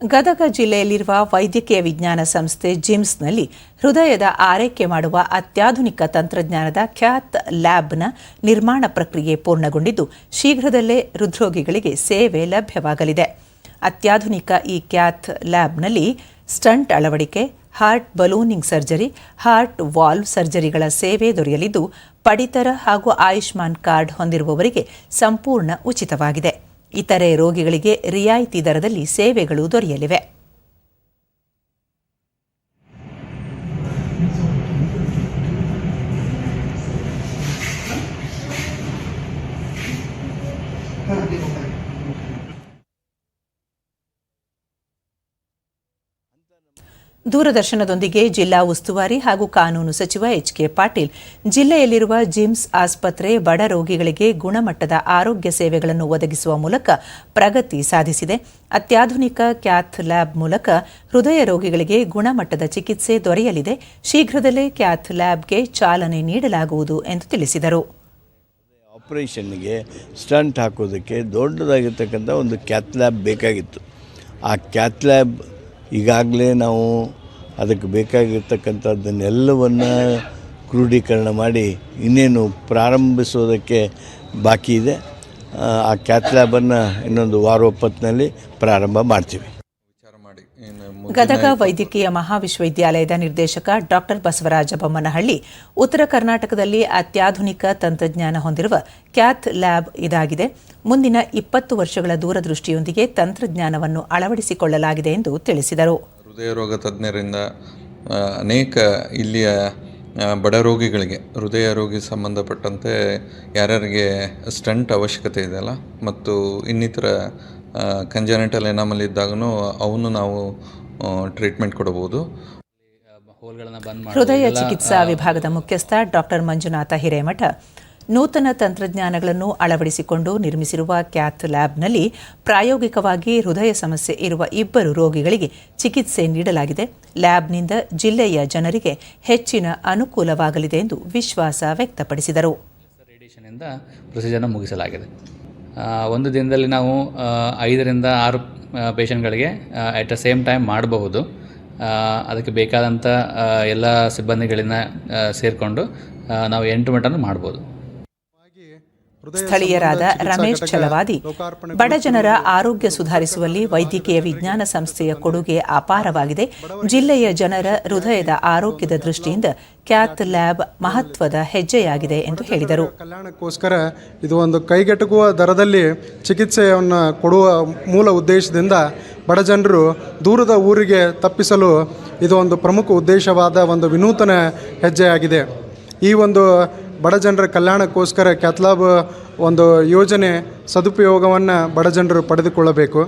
ಗದಗ ಜಿಲ್ಲೆಯಲ್ಲಿರುವ ವೈದ್ಯಕೀಯ ವಿಜ್ಞಾನ ಸಂಸ್ಥೆ ಜಿಮ್ಸ್ನಲ್ಲಿ ಹೃದಯದ ಆರೈಕೆ ಮಾಡುವ ಅತ್ಯಾಧುನಿಕ ತಂತ್ರಜ್ಞಾನದ ಖ್ಯಾತ್ ಲ್ಯಾಬ್ನ ನಿರ್ಮಾಣ ಪ್ರಕ್ರಿಯೆ ಪೂರ್ಣಗೊಂಡಿದ್ದು, ಶೀಘ್ರದಲ್ಲೇ ಹೃದ್ರೋಗಿಗಳಿಗೆ ಸೇವೆ ಲಭ್ಯವಾಗಲಿದೆ. ಅತ್ಯಾಧುನಿಕ ಈ ಖ್ಯಾತ್ ಲ್ಯಾಬ್ನಲ್ಲಿ ಸ್ಟಂಟ್ ಅಳವಡಿಕೆ, heart ballooning surgery, heart valve ಸರ್ಜರಿಗಳ ಸೇವೆ ದೊರೆಯಲಿದ್ದು, ಪಡಿತರ ಹಾಗೂ ಆಯುಷ್ಮಾನ್ ಕಾರ್ಡ್ ಹೊಂದಿರುವವರಿಗೆ ಸಂಪೂರ್ಣ ಉಚಿತವಾಗಿದೆ. ಇತರೆ ರೋಗಿಗಳಿಗೆ ರಿಯಾಯಿತಿ ದರದಲ್ಲಿ ಸೇವೆಗಳು ದೊರೆಯಲಿವೆ. ದೂರದರ್ಶನದೊಂದಿಗೆ ಜಿಲ್ಲಾ ಉಸ್ತುವಾರಿ ಹಾಗೂ ಕಾನೂನು ಸಚಿವ ಎಚ್ ಕೆ ಪಾಟೀಲ್. ಜಿಲ್ಲೆಯಲ್ಲಿರುವ ಜಿಮ್ಸ್ ಆಸ್ಪತ್ರೆ ಬಡ ರೋಗಿಗಳಿಗೆ ಗುಣಮಟ್ಟದ ಆರೋಗ್ಯ ಸೇವೆಗಳನ್ನು ಒದಗಿಸುವ ಮೂಲಕ ಪ್ರಗತಿ ಸಾಧಿಸಿದೆ. ಅತ್ಯಾಧುನಿಕ ಕ್ಯಾಥ್ ಲ್ಯಾಬ್ ಮೂಲಕ ಹೃದಯ ರೋಗಿಗಳಿಗೆ ಗುಣಮಟ್ಟದ ಚಿಕಿತ್ಸೆ ದೊರೆಯಲಿದೆ. ಶೀಘ್ರದಲ್ಲೇ ಕ್ಯಾಥ್ ಲ್ಯಾಬ್ಗೆ ಚಾಲನೆ ನೀಡಲಾಗುವುದು ಎಂದು ತಿಳಿಸಿದರು. ಆಪರೇಷನ್ಗೆ ಸ್ಟಂಟ್ ಹಾಕೋದಕ್ಕೆ ದೊಡ್ಡದಾಗಿರ್ತಕ್ಕಂಥ ಒಂದು ಕ್ಯಾತ್ ಲ್ಯಾಬ್ ಬೇಕಾಗಿತ್ತು. ಆ ಕ್ಯಾತ್ ಲ್ಯಾಬ್ ಈಗಾಗಲೇ ನಾವು ಅದಕ್ಕೆ ಬೇಕಾಗಿರ್ತಕ್ಕಂಥದ್ದನ್ನೆಲ್ಲವನ್ನು ಕ್ರೋಢೀಕರಣ ಮಾಡಿ ಇನ್ನೇನು ಪ್ರಾರಂಭಿಸೋದಕ್ಕೆ ಬಾಕಿ ಇದೆ. ಆ, ಕ್ಯಾತ್ ಲ್ಯಾಬನ್ನು ಇನ್ನೊಂದು ವಾರೋಪತ್ತಿನಲ್ಲಿ ಪ್ರಾರಂಭ ಮಾಡ್ತೀವಿ ವಿಚಾರ ಮಾಡಿ ಇನ್ನು ಮುಂದಿನ ಗದಗ ವೈದ್ಯಕೀಯ ಮಹಾವಿಶ್ವವಿದ್ಯಾಲಯದ ನಿರ್ದೇಶಕ ಡಾಕ್ಟರ್ ಬಸವರಾಜ ಬೊಮ್ಮನಹಳ್ಳಿ ಉತ್ತರ ಕರ್ನಾಟಕದಲ್ಲಿ ಅತ್ಯಾಧುನಿಕ ತಂತ್ರಜ್ಞಾನ ಹೊಂದಿರುವ ಕ್ಯಾತ್ ಲ್ಯಾಬ್ ಇದಾಗಿದೆ. ಮುಂದಿನ ಇಪ್ಪತ್ತು ವರ್ಷಗಳ ದೂರದೃಷ್ಟಿಯೊಂದಿಗೆ ತಂತ್ರಜ್ಞಾನವನ್ನು ಅಳವಡಿಸಿಕೊಳ್ಳಲಾಗಿದೆ ಎಂದು ತಿಳಿಸಿದರು. ಹೃದಯ ರೋಗ ತಜ್ಞರಿಂದ ಅನೇಕ ಇಲ್ಲಿಯ ಬಡ ರೋಗಿಗಳಿಗೆ ಹೃದಯ ರೋಗಿ ಸಂಬಂಧಪಟ್ಟಂತೆ ಯಾರ್ಯಾರಿಗೆ ಸ್ಟಂಟ್ ಅವಶ್ಯಕತೆ ಇದೆಯಲ್ಲ ಮತ್ತು ಇನ್ನಿತರ ಕಂಜನೆಟಲ್ ಎನಾಮಲ್ ಇದ್ದಾಗೂ ಅವನು ನಾವು ಟ್ರೀಟ್ಮೆಂಟ್ ಕೊಡಬಹುದು. ಹೃದಯ ಚಿಕಿತ್ಸಾ ವಿಭಾಗದ ಮುಖ್ಯಸ್ಥ ಡಾಕ್ಟರ್ ಮಂಜುನಾಥ ಹಿರೇಮಠ ನೂತನ ತಂತ್ರಜ್ಞಾನಗಳನ್ನು ಅಳವಡಿಸಿಕೊಂಡು ನಿರ್ಮಿಸಿರುವ ಕ್ಯಾತ್ ಲ್ಯಾಬ್ನಲ್ಲಿ ಪ್ರಾಯೋಗಿಕವಾಗಿ ಹೃದಯ ಸಮಸ್ಯೆ ಇರುವ ಇಬ್ಬರು ರೋಗಿಗಳಿಗೆ ಚಿಕಿತ್ಸೆ ನೀಡಲಾಗಿದೆ. ಲ್ಯಾಬ್ನಿಂದ ಜಿಲ್ಲೆಯ ಜನರಿಗೆ ಹೆಚ್ಚಿನ ಅನುಕೂಲವಾಗಲಿದೆ ಎಂದು ವಿಶ್ವಾಸ ವ್ಯಕ್ತಪಡಿಸಿದರು. ಪ್ರೊಸೀಜರ್ನ ಮುಗಿಸಲಾಗಿದೆ. ಒಂದು ದಿನದಲ್ಲಿ ನಾವು ಐದರಿಂದ ಆರು ಪೇಷಂಟ್ಗಳಿಗೆ ಅಟ್ ದ ಸೇಮ್ ಟೈಮ್ ಮಾಡಬಹುದು. ಅದಕ್ಕೆ ಬೇಕಾದಂಥ ಎಲ್ಲ ಸಿಬ್ಬಂದಿಗಳನ್ನ ಸೇರಿಕೊಂಡು ನಾವು ಎಂಟು ಮಟನ್ನು ಮಾಡ್ಬೋದು. ಸ್ಥಳೀಯರಾದ ರಮೇಶ್ ಛಲವಾದಿ ಬಡ ಜನರ ಆರೋಗ್ಯ ಸುಧಾರಿಸುವಲ್ಲಿ ವೈದ್ಯಕೀಯ ವಿಜ್ಞಾನ ಸಂಸ್ಥೆಯ ಕೊಡುಗೆ ಅಪಾರವಾಗಿದೆ. ಜಿಲ್ಲೆಯ ಜನರ ಹೃದಯದ ಆರೋಗ್ಯದ ದೃಷ್ಟಿಯಿಂದ ಕ್ಯಾತ್ ಲ್ಯಾಬ್ ಮಹತ್ವದ ಹೆಜ್ಜೆಯಾಗಿದೆ ಎಂದು ಹೇಳಿದರು. ಕಲ್ಯಾಣಕ್ಕೋಸ್ಕರ ಇದು ಒಂದು ಕೈಗೆಟುಕುವ ದರದಲ್ಲಿ ಚಿಕಿತ್ಸೆಯನ್ನು ಕೊಡುವ ಮೂಲ ಉದ್ದೇಶದಿಂದ ಬಡ ಜನರು ದೂರದ ಊರಿಗೆ ತಪ್ಪಿಸಲು ಇದು ಒಂದು ಪ್ರಮುಖ ಉದ್ದೇಶವಾದ ಒಂದು ವಿನೂತನ ಹೆಜ್ಜೆಯಾಗಿದೆ. ಈ ಒಂದು ಬಡ ಜನರ ಕಲ್ಯಾಣಕ್ಕೋಸ್ಕರ ಕ್ಯಾತ್ಲಾಬ್ ಒಂದು ಯೋಜನೆ ಸದುಪಯೋಗವನ್ನು ಬಡ ಜನರು ಪಡೆದುಕೊಳ್ಳಬೇಕು.